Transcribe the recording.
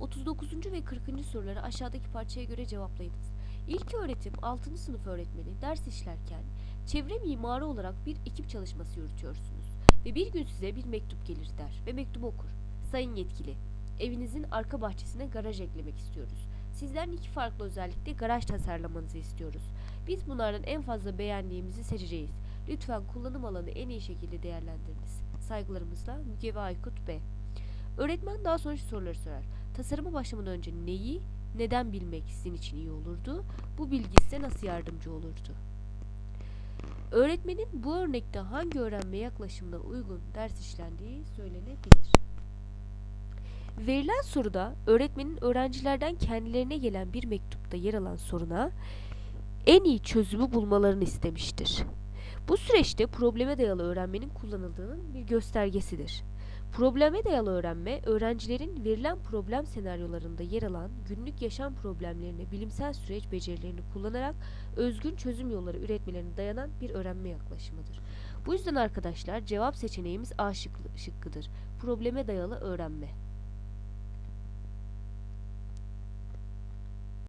39. ve 40. soruları aşağıdaki parçaya göre cevaplayınız. İlk öğretim 6. sınıf öğretmeni ders işlerken çevre mimarı olarak bir ekip çalışması yürütüyorsunuz. Ve bir gün size bir mektup gelir der ve mektubu okur. Sayın yetkili, evinizin arka bahçesine garaj eklemek istiyoruz. Sizden iki farklı özellikle garaj tasarlamanızı istiyoruz. Biz bunlardan en fazla beğendiğimizi seçeceğiz. Lütfen kullanım alanı en iyi şekilde değerlendiriniz. Saygılarımızla Müge ve Aykut B. Öğretmen daha sonra soruları sorar. Tasarıma başlamadan önce neyi, neden bilmek sizin için iyi olurdu? Bu bilgi size nasıl yardımcı olurdu? Öğretmenin bu örnekte hangi öğrenme yaklaşımına uygun ders işlendiği söylenebilir. Verilen soruda öğretmenin öğrencilerden kendilerine gelen bir mektupta yer alan soruna en iyi çözümü bulmalarını istemiştir. Bu süreçte probleme dayalı öğrenmenin kullanıldığının bir göstergesidir. Probleme dayalı öğrenme, öğrencilerin verilen problem senaryolarında yer alan günlük yaşam problemlerini, bilimsel süreç becerilerini kullanarak özgün çözüm yolları üretmelerine dayanan bir öğrenme yaklaşımıdır. Bu yüzden arkadaşlar cevap seçeneğimiz A şıkkı- şıkkıdır. Probleme dayalı öğrenme.